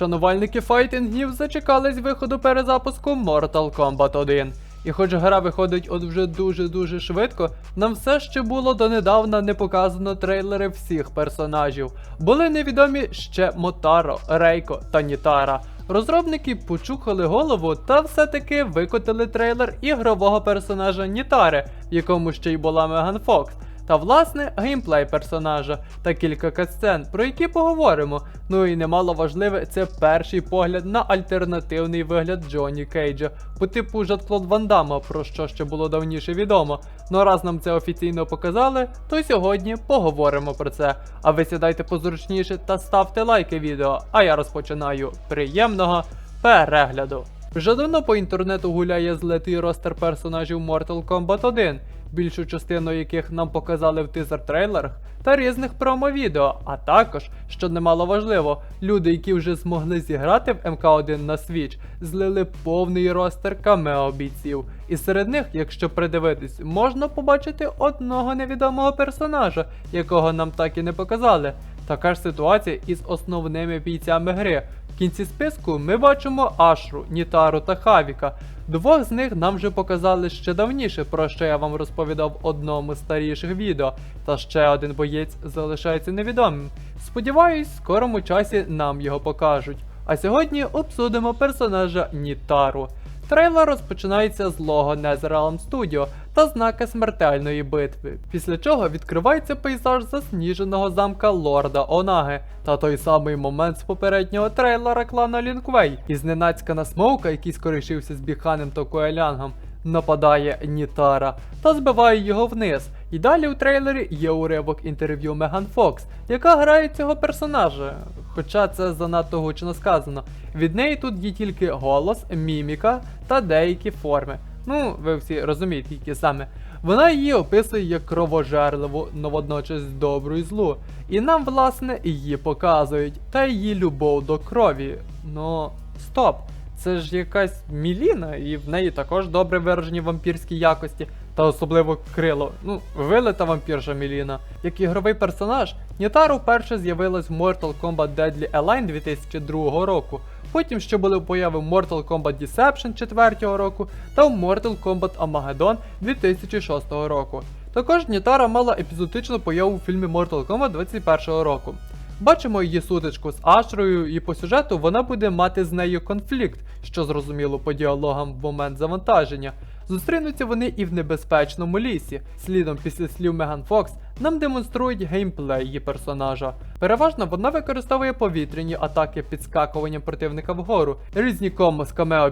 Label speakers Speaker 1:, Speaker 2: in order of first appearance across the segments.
Speaker 1: Шанувальники файтингів зачекались виходу перезапуску Mortal Kombat 1. І хоч гра виходить от вже дуже-дуже швидко, нам все ще було донедавна не показано трейлери всіх персонажів. Були невідомі ще Мотаро, Рейко та Нітара. Розробники почухали голову та все-таки викотили трейлер ігрового персонажа Нітари, в якому ще й була Меган Фокс. Та власне геймплей персонажа та кілька катсцен, про які поговоримо. Ну і немало важливе, це перший погляд на альтернативний вигляд Джонні Кейджа, по типу Жан-Клод Ван Дамма, про що ще було давніше відомо. Ну раз нам це офіційно показали, то сьогодні поговоримо про це. А ви сідайте позручніше та ставте лайки відео. А я розпочинаю приємного перегляду. Вже давно по інтернету гуляє злитий ростер персонажів Mortal Kombat 1, більшу частину яких нам показали в тизер-трейлерах та різних промо-відео, а також, що немало важливо, люди, які вже змогли зіграти в МК1 на Switch, злили повний ростер камео бійців. І серед них, якщо придивитись, можна побачити одного невідомого персонажа, якого нам так і не показали. Така ж ситуація із основними бійцями гри. В кінці списку ми бачимо Ашру, Нітару та Хавіка. Двох з них нам вже показали ще давніше, про що я вам розповідав в одному з старіших відео, та ще один боєць залишається невідомим. Сподіваюсь, в скорому часі нам його покажуть. А сьогодні обсудимо персонажа Нітару. Трейлер розпочинається з лого NetherRealm Studio та знака смертельної битви, після чого відкривається пейзаж засніженого замка Лорда Онаги та той самий момент з попереднього трейлера клана Лінквей. І зненацька на смоука, який скорішився з Біханем та Куелянгом, нападає Нітара та збиває його вниз. І далі у трейлері є уривок інтерв'ю Меган Фокс, яка грає цього персонажа. Хоча це занадто гучно сказано. Від неї тут є тільки голос, міміка та деякі форми. Ну, ви всі розумієте, які саме. Вона її описує як кровожерливу, но водночас добру і злу. І нам, власне, її показують, та її любов до крові. Ну, стоп. Це ж якась Міліна, і в неї також добре виражені вампірські якості, та особливо крило. Ну, вилита вампірша Міліна. Як ігровий персонаж, Нітару вперше з'явилась в Mortal Kombat Deadly Alliance 2002 року. Потім ще були появи в Mortal Kombat Deception 4 року та в Mortal Kombat Armageddon 2006 року. Також Нітара мала епізодичну появу в фільмі Mortal Kombat 21 року. Бачимо її сутичку з Ашрою, і по сюжету вона буде мати з нею конфлікт, що зрозуміло по діалогам в момент завантаження. Зустрінуться вони і в небезпечному лісі. Слідом після слів Меган Фокс нам демонструють геймплей її персонажа. Переважно вона використовує повітряні атаки підскакування противника вгору, різні комбо з камео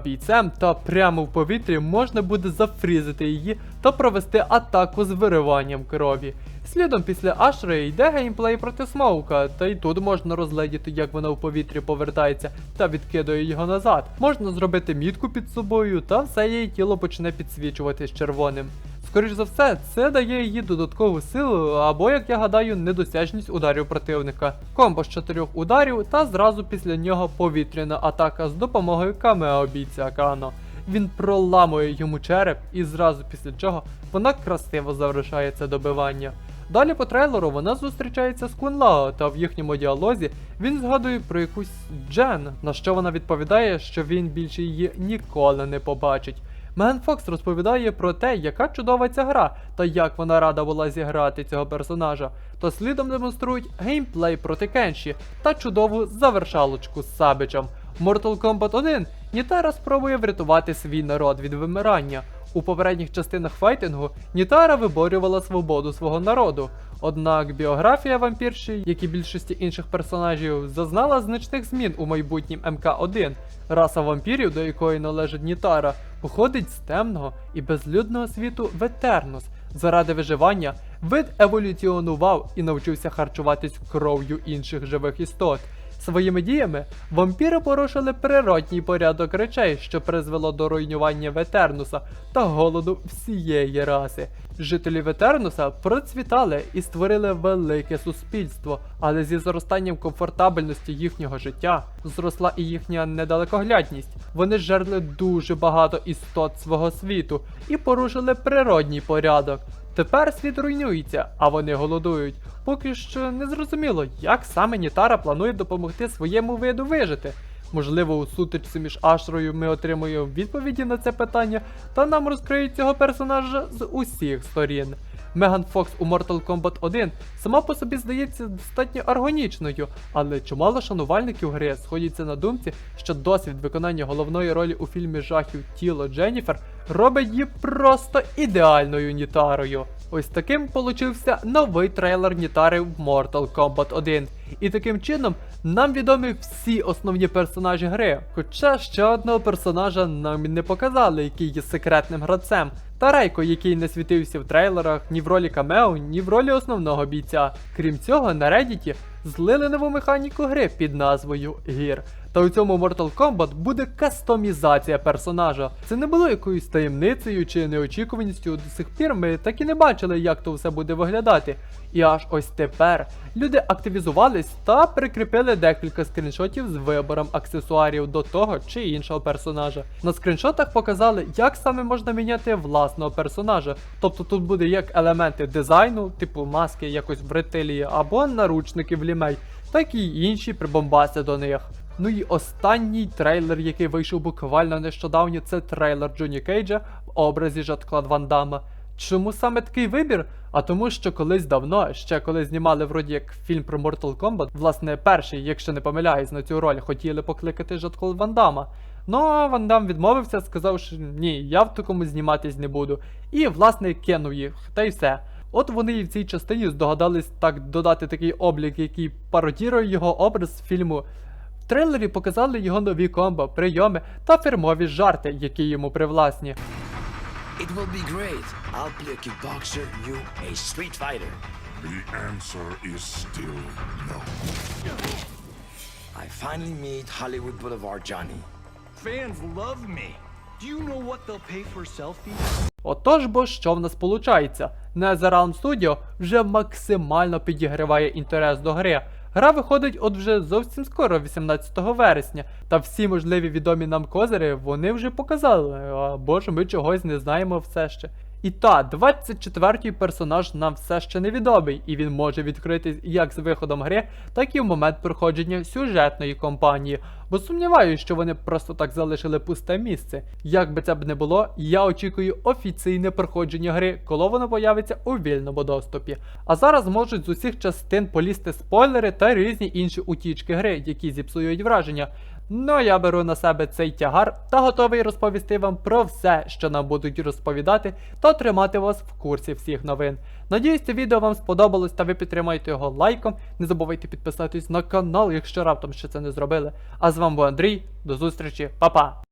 Speaker 1: та прямо в повітрі можна буде зафрізити її та провести атаку з вириванням крові. Слідом після Ашри йде геймплей проти Смоука, та й тут можна розгледіти, як вона в повітрі повертається та відкидує його назад. Можна зробити мітку під собою, та все її тіло почне підсвічуватись червоним. Скоріш за все, це дає їй додаткову силу, або, як я гадаю, недосяжність ударів противника. Комбо з чотирьох ударів, та зразу після нього повітряна атака з допомогою камео бійця Кано. Він проламує йому череп, і зразу після чого вона красиво завершає це добивання. Далі по трейлеру вона зустрічається з Кунлао, та в їхньому діалозі він згадує про якусь Джен, на що вона відповідає, що він більше її ніколи не побачить. Меган Фокс розповідає про те, яка чудова ця гра, та як вона рада була зіграти цього персонажа, то слідом демонструють геймплей проти Кенші та чудову завершалочку з Сабичем. В Mortal Kombat 1 Нітара спробує врятувати свій народ від вимирання. У попередніх частинах файтингу Нітара виборювала свободу свого народу. Однак біографія вампірші, як і більшості інших персонажів, зазнала значних змін у майбутнім МК1. Раса вампірів, до якої належить Нітара, походить з темного і безлюдного світу Ветернус. Заради виживання вид еволюціонував і навчився харчуватись кров'ю інших живих істот. Своїми діями вампіри порушили природній порядок речей, що призвело до руйнування Ветернуса та голоду всієї раси. Жителі Ветернуса процвітали і створили велике суспільство, але зі зростанням комфортабельності їхнього життя зросла і їхня недалекоглядність. Вони жерли дуже багато істот свого світу і порушили природній порядок. Тепер світ руйнується, а вони голодують. Поки що не зрозуміло, як саме Нітара планує допомогти своєму виду вижити. Можливо, у сутичці між Ашрою ми отримуємо відповіді на це питання, та нам розкриють цього персонажа з усіх сторін. Меган Фокс у Mortal Kombat 1 сама по собі здається достатньо органічною, але чимало шанувальників гри сходяться на думці, що досвід виконання головної ролі у фільмі жахів Тіло Дженніфер робить її просто ідеальною Нітарою. Ось таким получився новий трейлер Нітари в Mortal Kombat 1. І таким чином нам відомі всі основні персонажі гри. Хоча ще одного персонажа нам не показали, який є секретним гравцем. Та Рейко, який не світився в трейлерах ні в ролі камео, ні в ролі основного бійця. Крім цього, на Reddit злили нову механіку гри під назвою Гір. Та у цьому Mortal Kombat буде кастомізація персонажа. Це не було якоюсь таємницею чи неочікуваністю. До сих пір ми так і не бачили, як то все буде виглядати. І аж ось тепер люди активізувались та прикріпили декілька скріншотів з вибором аксесуарів до того чи іншого персонажа. На скріншотах показали, як саме можна міняти власного персонажа. Тобто тут буде як елементи дизайну, типу маски якось в ретилії або наручники в лімей, так і інші прибомбаси до них. Ну і останній трейлер, який вийшов буквально нещодавно, це трейлер Джоні Кейджа в образі Жан-Клод Ван Дамма. Чому саме такий вибір? А тому, що колись давно, ще коли знімали вроді як фільм про Mortal Kombat, власне, перший, якщо не помиляюсь, на цю роль хотіли покликати Жан-Клод Ван Дамма. Ну, а Ван Дам відмовився, сказав, що ні, я в такому зніматись не буду. І, власне, кинув їх, та й все. От вони і в цій частині здогадались так додати такий облік, який пародірує його образ з фільму. В трейлері показали його нові комбо, прийоми та фірмові жарти, які йому привласні.
Speaker 2: It will be great. I'll play a kickboxer, you a street fighter.
Speaker 3: The answer is still no.
Speaker 2: I finally meet Hollywood Boulevard Johnny.
Speaker 4: Fans love me. Do you know what they'll pay for selfies?
Speaker 1: Отож бо що в нас получається? NetherRealm Studio вже максимально підігриває інтерес до гри. Гра виходить от вже зовсім скоро, 18 вересня, та всі можливі відомі нам козири вони вже показали, або ж ми чогось не знаємо все ще. І та, 24-й персонаж нам все ще невідомий, і він може відкритись як з виходом гри, так і в момент проходження сюжетної кампанії. Бо сумніваюся, що вони просто так залишили пусте місце. Як би це б не було, я очікую офіційне проходження гри, коли воно появиться у вільному доступі. А зараз можуть з усіх частин полізти спойлери та різні інші утічки гри, які зіпсують враження. Ну я беру на себе цей тягар та готовий розповісти вам про все, що нам будуть розповідати, та тримати вас в курсі всіх новин. Надіюсь, це відео вам сподобалось та ви підтримаєте його лайком. Не забувайте підписатись на канал, якщо раптом ще це не зробили. А з вами був Андрій. До зустрічі, па-па!